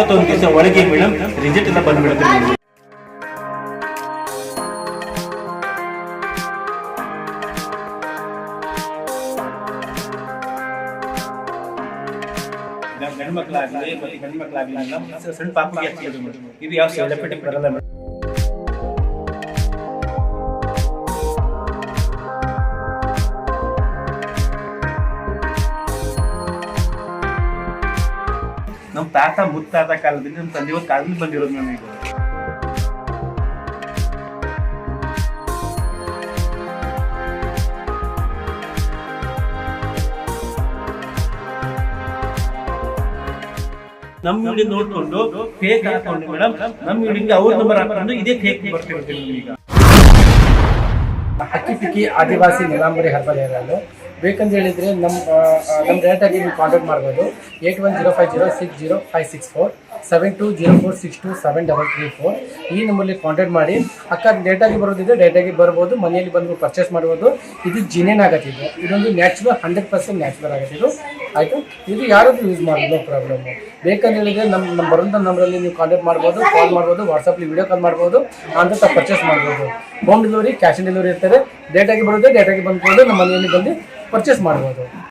ಇಪ್ಪತ್ತೊಂದು ದಿವಸ ಒಳಗೆ ಮೇಡಮ್ ರಿಸಲ್ಟ್ ಎಲ್ಲ ಬಂದ್ಬಿಡುತ್ತೆ ಗಂಡ್ ಮಕ್ಕಳಾಗಲಿ ಮತ್ತೆ ಗಂಡು ಮಕ್ಕಳಾಗಲಿ ಸಣ್ಣ ಪಾಪ ಇದು ಯಾವ ಸೈಡ್ ಎಫೆಕ್ಟ್ ಬರಲ್ಲ ಮೇಡಮ್ ನಮ್ಮ ತಾತ ಮುತ್ತಾತ ಕಾಲದಿಂದ ನಮ್ಮ ತಂದೆಯವ್ರ ಕಾಲದಿಂದ ಬಂದಿರೋದು ನಮಗೆ ನಮ್ಮ ವಿಡಿಯೋ ನೋಡ್ಕೊಂಡು ಫೇಕ್ ಹಾಕೊಂಡು ಮೇಡಮ್ ನಮ್ಮ ವಿಡಿಯೋಗೆ ಅವ್ರ ನಂಬರ್ ಹಾಕೊಂಡು ಇದೇ ಫೇಕ್ ಬರ್ತಿರ್ತೀವಿ ಈಗ. ಹಕ್ಕಿ ಪಿಕ್ಕಿ ಆದಿವಾಸಿ ನಿಲಾಂಬರಿ ಹಬ್ಬ ಬೇಕಂತ ಹೇಳಿದರೆ ನಮ್ಮ ನಮ್ಮ ಡೈರೆಕ್ಟಾಗಿ ನೀವು ಕಾಂಟ್ಯಾಕ್ಟ್ ಮಾಡ್ಬೋದು. Eight one zero five zero six zero five six four seven two zero four six two seven double three four ಈ ನಂಬರ್ಲಿ ಕಾಂಟ್ಯಾಕ್ಟ್ ಮಾಡಿ. ಅಕ್ಕ ಡೇಟಾಗಿ ಬರೋದಿದ್ರೆ ಡೇಟಾಗಿ ಬರ್ಬೋದು. ಮನೆಯಲ್ಲಿ ಬಂದು ಪರ್ಚೇಸ್ ಮಾಡ್ಬೋದು. ಇದು ಜಿನೇನ್ ಆಗತ್ತಿದೆ ಇದೊಂದು ನ್ಯಾಚುರಲ್ ಹಂಡ್ರೆಡ್ ಪರ್ಸೆಂಟ್ ನ್ಯಾಚುರಲ್ ಆಗತ್ತಿದ್ದು ಆಯಿತು? ಇದು ಯಾರಾದರೂ ಯೂಸ್ ಮಾಡೋದು? ನೋ ಪ್ರಾಬ್ಲಮ್ ಬೇಕಂತ ಹೇಳಿದರೆ ನಮ್ಮ ನಮ್ಮ ಬರೋಂಥ ನಂಬರಲ್ಲಿ ನೀವು ಕಾಂಟ್ಯಾಕ್ಟ್ ಮಾಡ್ಬೋದು ಕಾಲ್ ಮಾಡ್ಬೋದು ವಾಟ್ಸಪ್ಪಲ್ಲಿ ವೀಡಿಯೋ ಕಾಲ್ ಮಾಡ್ಬೋದು, ಅಂತ ಪರ್ಚೇಸ್ ಮಾಡ್ಬೋದು. Home delivery cash on delivery ಇರ್ತಾರೆ. ಡೇಟಾಗಿ ಬರುತ್ತೆ ಡೇಟಾಗಿ ಬಂದ್ಕೊಂಡು ನಮ್ಮ ಮನೆಯಲ್ಲಿ ಬಂದು ಪರ್ಚೇಸ್ ಮಾಡ್ಬೋದು.